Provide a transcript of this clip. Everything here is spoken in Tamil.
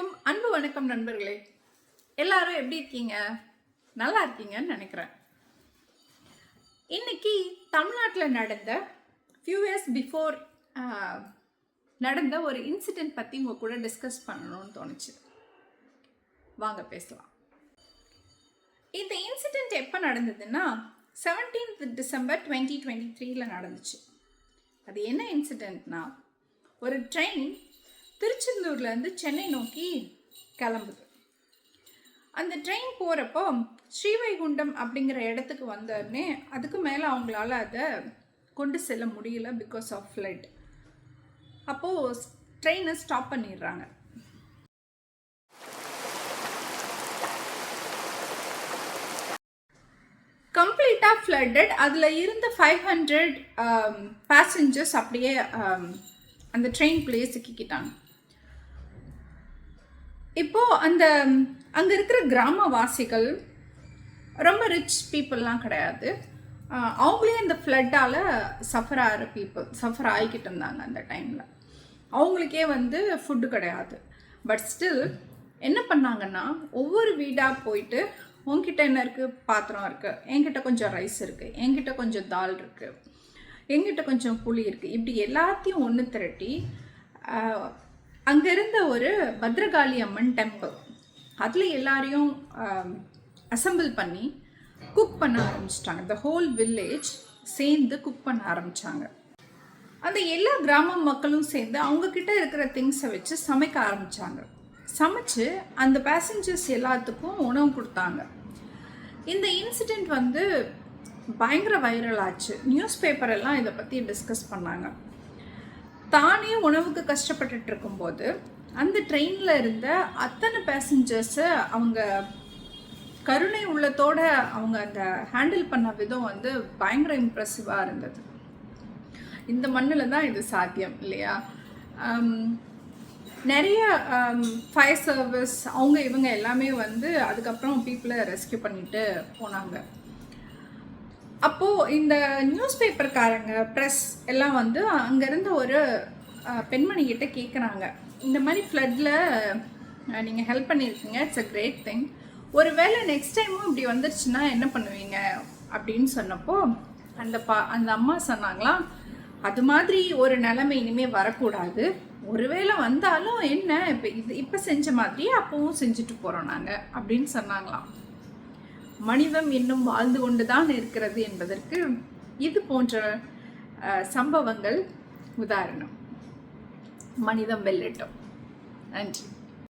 அனைவருக்கும் அன்பு வணக்கம் நண்பர்களே. எல்லாரும் எப்படி இருக்கீங்க? நல்லா இருக்கீங்கன்னு நினைக்கிறேன். இன்னைக்கு தமிழ்நாட்டில் நடந்த ஃபியூ இயர்ஸ் பிஃபோர் நடந்த ஒரு இன்சிடெண்ட் பற்றி உங்கள் கூட டிஸ்கஸ் பண்ணணும்னு தோணுச்சு. வாங்க பேசலாம். இந்த இன்சிடெண்ட் எப்போ நடந்ததுன்னா செவன்டீன்த் டிசம்பர் டுவெண்ட்டி டுவெண்ட்டி த்ரீல நடந்துச்சு. அது என்ன இன்சிடெண்ட்னா ஒரு ட்ரெயின் திருச்செந்தூர்லேருந்து சென்னை நோக்கி கிளம்புது. அந்த ட்ரெயின் போகிறப்போ ஸ்ரீவைகுண்டம் அப்படிங்கிற இடத்துக்கு வந்தோடனே அதுக்கு மேலே அவங்களால அதை கொண்டு செல்ல முடியல பிகாஸ் ஆஃப் ஃப்ளட் அப்போது ட்ரெயினை ஸ்டாப் பண்ணிடுறாங்க. கம்ப்ளீட்டாக ஃப்ளட்டட் அதில் இருந்த ஃபைவ் ஹண்ட்ரட் பேசஞ்சர்ஸ் அப்படியே um, அந்த ட்ரெயின்குள்ளேயே சிக்கிக்கிட்டாங்க இப்போது அந்த அங்கே இருக்கிற கிராமவாசிகள் ரொம்ப ரிச் பீப்புளெலாம் கிடையாது. அவங்களே அந்த ஃப்ளட்டால் சஃபர் ஆகிற பீப்புள் சஃபர் ஆகிக்கிட்டு இருந்தாங்க அந்த டைமில் அவங்களுக்கே வந்து ஃபுட்டு கிடையாது. பட் ஸ்டில் என்ன பண்ணாங்கன்னா ஒவ்வொரு வீடாக போயிட்டு உங்ககிட்ட என்ன இருக்குது பாத்திரம் இருக்குது என்கிட்ட கொஞ்சம் ரைஸ் இருக்குது என்கிட்ட கொஞ்சம் தால் இருக்குது எங்கிட்ட கொஞ்சம் புளி இருக்குது இப்படி எல்லாத்தையும் ஒன்று திரட்டி அங்கே இருந்த ஒரு பத்ரகாளி அம்மன் டெம்பிள் அதில் எல்லாரையும் அசம்பிள் பண்ணி குக் பண்ண ஆரம்பிச்சிட்டாங்க. த ஹோல் வில்லேஜ் சேர்ந்து குக் பண்ண ஆரம்பித்தாங்க அந்த எல்லா கிராம மக்களும் சேர்ந்து அவங்கக்கிட்ட இருக்கிற திங்ஸை வச்சு சமைக்க ஆரம்பித்தாங்க சமைச்சு அந்த பேசஞ்சர்ஸ் எல்லாத்துக்கும் உணவு கொடுத்தாங்க. இந்த இன்சிடெண்ட் வந்து பயங்கர வைரல் ஆச்சு. நியூஸ் பேப்பர் எல்லாம் இதை பற்றி டிஸ்கஸ் பண்ணாங்க. தானே உணவுக்கு கஷ்டப்பட்டுட்டு இருக்கும்போது அந்த ட்ரெயினில் இருந்த அத்தனை பேசஞ்சர்ஸை அவங்க கருணை உள்ளத்தோட அவங்க அந்த ஹேண்டில் பண்ண விதம் வந்து பயங்கர இம்ப்ரெசிவாக இருந்தது. இந்த மண்ணில் தான் இது சாத்தியம் இல்லையா? நிறைய ஃபயர் சர்வீஸ் அவங்க இவங்க எல்லாமே வந்து அதுக்கப்புறம் பீப்புளை ரெஸ்கியூ பண்ணிட்டு போனாங்க. அப்போது இந்த நியூஸ் பேப்பர்காரங்க ப்ரெஸ் எல்லாம் வந்து அங்கேருந்து ஒரு பெண்மணிக்கிட்ட பெண்மணிகிட்ட கேட்குறாங்க இந்த மாதிரி ஃப்ளட்டில் நீங்கள் ஹெல்ப் பண்ணியிருக்கீங்க இட்ஸ் அ கிரேட் திங் ஒரு வேளை நெக்ஸ்ட் டைமும் இப்படி வந்துருச்சுன்னா என்ன பண்ணுவீங்க? அப்படின்னு சொன்னப்போ அந்த பா அந்த அம்மா சொன்னாங்களாம் அது மாதிரி ஒரு நிலைமை இனிமேல் வரக்கூடாது. ஒருவேளை வந்தாலும் என்ன இப்போ இது இப்போ செஞ்ச மாதிரியே அப்பவும் செஞ்சுட்டு போகிறோம் நாங்கள் அப்படின்னு சொன்னாங்களாம். மனிதம் இன்னும் வாழ்ந்து கொண்டுதான் இருக்கிறது என்பதற்கு இது போன்ற சம்பவங்கள் உதாரணம். மனிதம் வெல்லட்டும். நன்றி.